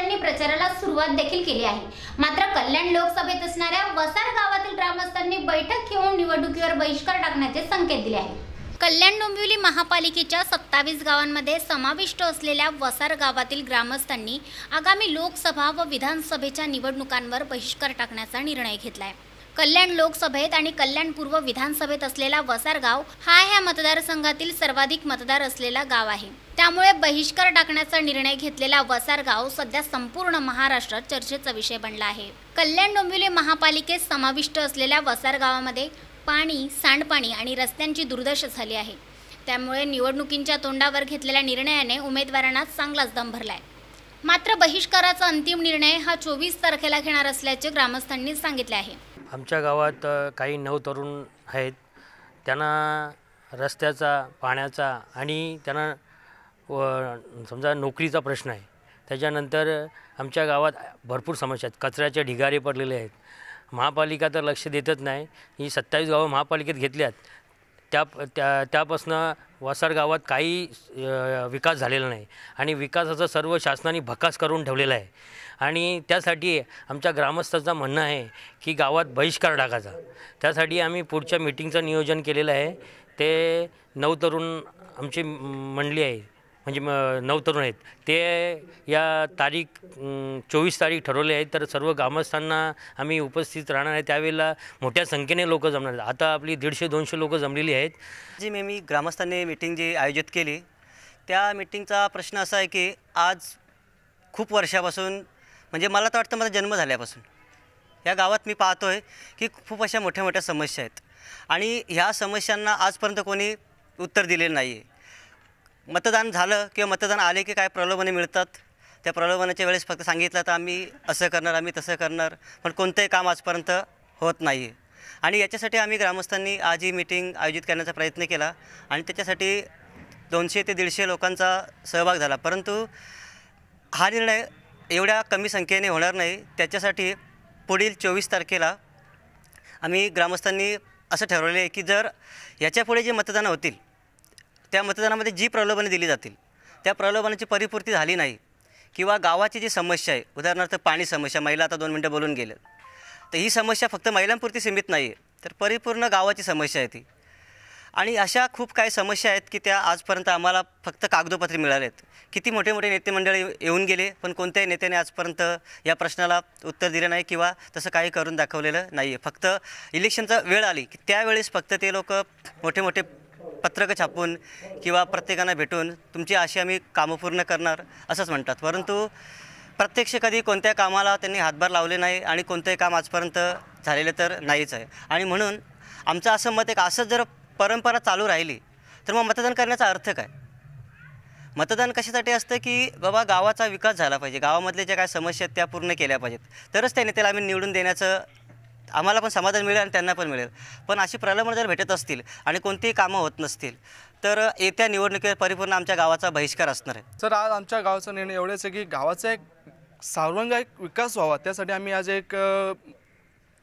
राजकीय प्रचाराला सुरुवात देखील केली आहे. मात्र कल्याण लोकसभेत असणाऱ्या वसार गावातील ग्रामस्थांनी बैठक घेऊन निवडणुकीवर बहिष्कार टाकण्याचे संकेत दिले आहेत. कल्याण डोंबिवली महापालिकेच्या सत्तावीस गावांमध्ये समाविष्ट असलेल्या वसार गावातील ग्रामस्थांनी आगामी लोकसभा व विधानसभेच्या निवडणुकांवर बहिष्कार टाकण्याचा निर्णय घेतला आहे कल्याण लोकसभेत आणि कल्याण पूर्व विधानसभेत असलेला वसारगाव हा ह्या मतदारसंघातील सर्वाधिक मतदार असलेला गाव आहे. त्यामुळे बहिष्कार टाकण्याचा निर्णय घेतलेला वसारगाव सध्या संपूर्ण महाराष्ट्रात चर्चेचा विषय बनला आहे. कल्याण डोंबिवली महापालिकेत समाविष्ट असलेल्या वसार गावामध्ये पाणी सांडपाणी आणि रस्त्यांची दुर्दशा झाली आहे. त्यामुळे निवडणुकींच्या तोंडावर घेतलेल्या निर्णयाने उमेदवारांना चांगलाच दम भरलाय. मात्र बहिष्काराचा अंतिम निर्णय हा चोवीस तारखेला घेणार असल्याचे ग्रामस्थांनी सांगितले आहे. आमच्या गावात काही नवतरुण आहेत. त्यांना रस्त्याचा पाण्याचा आणि त्यांना व समजा नोकरीचा प्रश्न आहे. त्याच्यानंतर आमच्या गावात भरपूर समस्या आहेत. कचऱ्याचे ढिगारे पडलेले आहेत. महापालिका तर लक्ष देतच नाही. ही सत्तावीस गावं महापालिकेत घेतल्यात. त्या त्या त्यापासनं वसार गावात काही विकास झालेला नाही. आणि विकासाचा सर्व शासनाने भकास करून ठेवलेला आहे. आणि त्यासाठी आमच्या ग्रामस्थांचं म्हणणं आहे की गावात बहिष्कार टाकायचा. त्यासाठी आम्ही पुढच्या मिटिंगचं नियोजन केलेलं आहे. ते नऊ तरुण आमची मंडळी आहे. म्हणजे मग नऊ तरुण आहेत. ते या तारीख चोवीस तारीख ठरवले आहेत. तर सर्व ग्रामस्थांना आम्ही उपस्थित राहणार आहे. त्यावेळेला मोठ्या संख्येने लोक जमणार आहेत. आता आपली दीडशे दोनशे लोक जमलेली आहेत. जी मी मी ग्रामस्थांनी मिटिंग जी आयोजित केली त्या मिटिंगचा प्रश्न असा आहे की आज खूप वर्षापासून म्हणजे मला तर वाटतं माझा जन्म झाल्यापासून या गावात मी पाहतो आहे की खूप अशा मोठ्या मोठ्या समस्या आहेत. आणि ह्या समस्यांना आजपर्यंत कोणी उत्तर दिलेलं नाही आहे मतदान झालं किंवा मतदान आले की काय प्रलोभने मिळतात? त्या प्रलोभनाच्या वेळेस फक्त सांगितलं तर आम्ही असं करणार आम्ही तसं करणार पण कोणतंही काम आजपर्यंत होत नाही. आहे आणि याच्यासाठी आम्ही ग्रामस्थांनी आज ही मिटिंग आयोजित करण्याचा प्रयत्न केला आणि त्याच्यासाठी दोनशे ते दीडशे लोकांचा सहभाग झाला. परंतु हा निर्णय एवढ्या कमी संख्येने होणार नाही. त्याच्यासाठी पुढील चोवीस तारखेला आम्ही ग्रामस्थांनी असं ठरवले आहे की जर याच्यापुढे जे मतदानं होतील त्या मतदानामध्ये जी प्रलोभने दिली जातील त्या प्रलोभनाची परिपूर्ती झाली नाही किंवा गावाची जी समस्या आहे उदाहरणार्थ पाणी समस्या महिला आता दोन मिनटं बोलून गेल्या तर ही समस्या फक्त महिलांपुरती सीमित नाही आहे तर परिपूर्ण गावाची समस्या आहे ती. आणि अशा खूप काही समस्या आहेत की त्या आजपर्यंत आम्हाला फक्त कागदोपत्री मिळाले आहेत किती मोठे मोठे नेते मंडळी येऊन गेले पण कोणत्याही नेत्याने आजपर्यंत या प्रश्नाला उत्तर दिलं नाही किंवा तसं काही करून दाखवलेलं नाही आहे फक्त इलेक्शनचा वेळ आली की त्यावेळेस फक्त ते लोक मोठे मोठे पत्रकं छापून किंवा प्रत्येकांना भेटून तुमची अशी आम्ही कामं पूर्ण करणार असंच म्हणतात. परंतु प्रत्यक्ष कधी कोणत्या कामाला त्यांनी हातभार लावले नाही आणि कोणतंही काम आजपर्यंत झालेलं तर नाहीच आहे. आणि म्हणून आमचं असं मत आहे का जर परंपरा चालू राहिली तर मग मतदान करण्याचा अर्थ काय? मतदान कशासाठी असतं की बाबा गावाचा विकास झाला पाहिजे. गावामधले ज्या काय समस्या आहेत त्या पूर्ण केल्या पाहिजेत. तरच त्या नेत्याला आम्ही निवडून देण्याचं आम्हाला पण समाधान मिळेल आणि त्यांना पण मिळेल. पण अशी प्रलंबन जर भेटत असतील आणि कोणतीही कामं होत नसतील तर येत्या निवडणुकीवर परिपूर्ण आमच्या गावाचा बहिष्कार असणार आहे. सर आज आमच्या गावाचा निर्णय एवढंच आहे की गावाचा एक सर्वांगीण विकास व्हावा. त्यासाठी आम्ही आज एक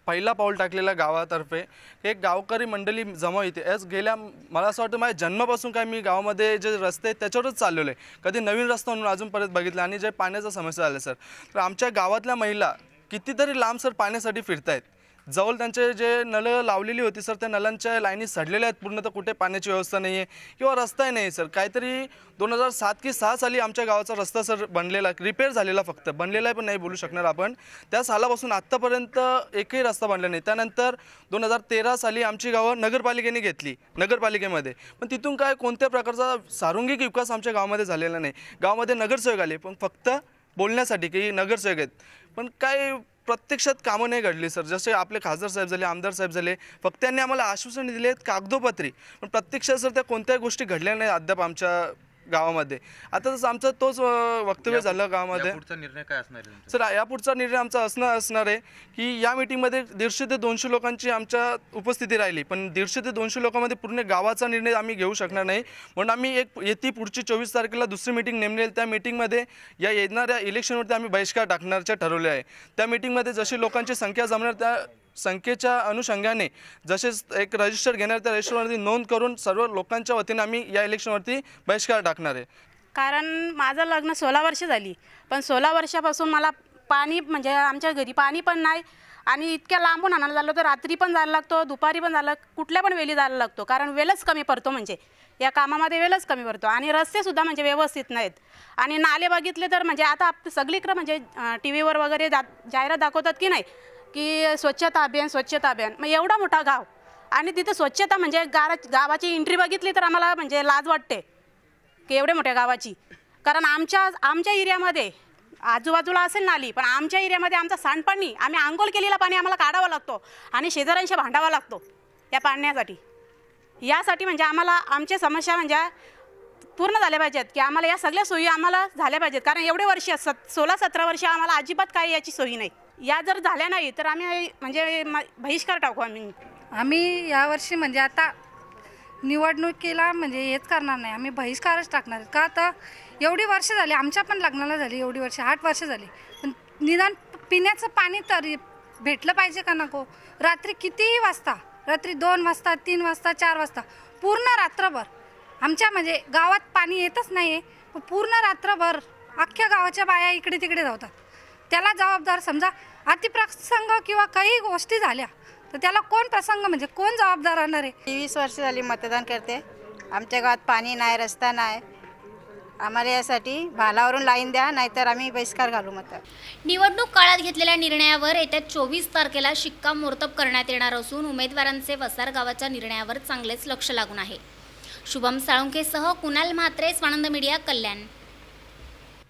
पहिला पाऊल टाकलेला गावातर्फे. एक गावकरी मंडळी जमा येते आज गेल्या मला असं वाटतं माझ्या जन्मापासून काय मी गावामध्ये जे रस्ते आहेत त्याच्यावरच चाललेलो आहे. कधी नवीन रस्ता म्हणून अजूनपर्यंत बघितला आणि जे पाण्याचा समस्या झाल्या सर. तर आमच्या गावातल्या महिला कितीतरी लांब सर पाण्यासाठी फिरतायत. जवळ त्यांचे जे नळं लावलेली होती सर त्या नळांच्या लाईनी सडलेल्या आहेत पूर्ण तर कुठे पाण्याची व्यवस्था नाही आहे किंवा रस्ताही नाही आहे सर. काहीतरी दोन हजार सात की सहा साली आमच्या गावाचा रस्ता सर बनलेला रिपेअर झालेला फक्त. बनलेला आहे पण नाही बोलू शकणार आपण. त्या सालापासून आत्तापर्यंत एकही रस्ता बनला नाही. त्यानंतर दोन हजार तेरा साली आमची गावं नगरपालिकेने घेतली नगरपालिकेमध्ये. पण तिथून काय कोणत्या प्रकारचा सारुंगिक विकास आमच्या गावामध्ये झालेला नाही. गावामध्ये नगरसेवक आले पण फक्त बोलण्यासाठी की नगरसेवक आहेत. पण काय प्रत्यक्षात कामं नाही घडली सर. जसे आपले खासदार साहेब झाले आमदार साहेब झाले फक्त त्यांनी आम्हाला आश्वासन दिले आहेत कागदोपत्री. पण प्रत्यक्षात सर त्या कोणत्याही गोष्टी घडल्या नाही अद्याप आमच्या गावामध्ये. आता तसं आमचं तोच अं, वक्तव्य झालं गावामध्ये. पुढचा निर्णय काय असणार आहे तुमचा? सर यापुढचा निर्णय आमचा असणं असणार आहे की या मीटिंगमध्ये दीडशे ते दोनशे लोकांची आमच्या उपस्थिती राहिली. पण दीडशे ते दोनशे लोकांमध्ये पूर्ण गावाचा निर्णय आम्ही घेऊ शकणार नाही. म्हणून आम्ही एक येते पुढची चोवीस तारखेला दुसरी मीटिंग नेमलेली त्या मीटिंगमध्ये या येणाऱ्या इलेक्शनवरती आम्ही बहिष्कार टाकण्याचे ठरवले आहे. त्या मीटिंगमध्ये जशी लोकांची संख्या जमणार त्या संख्येच्या अनुषंगाने जसेच एक रजिस्टर घेणार त्या रजिस्टरवरती नोंद करून सर्व लोकांच्या वतीने आम्ही या इलेक्शनवरती बहिष्कार टाकणार आहे. कारण माझं लग्न सोळा वर्ष झाली पण सोळा वर्षापासून मला पाणी म्हणजे आमच्या घरी पाणी पण नाही आणि इतक्या लांबून आणायला झालं तर रात्री पण जायला लागतो दुपारी पण जायला कुठल्या पण वेळी जायला लागतो कारण वेळच कमी पडतो म्हणजे. या कामामध्ये वेळच कमी पडतो आणि रस्तेसुद्धा म्हणजे व्यवस्थित नाहीत. आणि नाले बघितले तर म्हणजे आता आप सगळीकडं म्हणजे टी व्हीवर वगैरे जा जाहिरात दाखवतात की नाही की स्वच्छता अभियान स्वच्छता अभियान. मग एवढा मोठा गाव. आणि तिथं स्वच्छता म्हणजे गारा गावाची एंट्री बघितली तर आम्हाला म्हणजे लाज वाटते. की एवढ्या मोठ्या गावाची. कारण आमच्या आमच्या एरियामध्ये आजूबाजूला असेल नाली पण आमच्या एरियामध्ये आमचं सांडपाणी आम्ही आंघोळ केलेलं पाणी आम्हाला काढावं लागतो. आणि शेजाऱ्यांशी भांडावा लागतो या पाण्यासाठी. यासाठी म्हणजे आम्हाला आमच्या समस्या म्हणजे पूर्ण झाल्या पाहिजेत. की आम्हाला या सगळ्या सोयी आम्हाला झाल्या पाहिजेत. कारण एवढे वर्ष सत सोळा सतरा वर्ष आम्हाला अजिबात काही याची सोयी नाही. या जर झाल्या नाही तर आम्ही म्हणजे बहिष्कार टाकू आम्ही. आम्ही यावर्षी म्हणजे आता निवडणुकीला म्हणजे हेच करणार नाही. आम्ही बहिष्कारच टाकणार का तर एवढी वर्ष झाली आमच्या पण लग्नाला झाली एवढी वर्ष आठ वर्ष झाली. पण निदान पिण्याचं पाणी तरी भेटलं पाहिजे का नको? रात्री कितीही वाजता रात्री दोन वाजता तीन वाजता चार वाजता पूर्ण रात्रभर आमच्या म्हणजे गावात पाणी येतच नाही आहे पूर्ण रात्रभर अख्ख्या गावाच्या बाया इकडे तिकडे धावतात. त्याला जबाबदार समजा अतिप्रसंग किंवा काही गोष्टी झाल्या तर त्याला कोण प्रसंग म्हणजे कोण जबाबदार राहणार आहे? वीस वर्ष झाली मतदान करते. आमच्या गावात पाणी नाही रस्ता नाही. आम्हाला यासाठी भालावरून लाईन द्या नाहीतर आम्ही बहिष्कार घालू मत निवडणूक काळात घेतलेल्या निर्णयावर येत्या चोवीस तारखेला शिक्कामोर्तब करण्यात येणार असून उमेदवारांचे वसार गावाच्या निर्णयावर चांगलेच लक्ष लागून आहे. शुभम साळुंखेसह कुणाल म्हात्रे स्वानंद मीडिया कल्याण.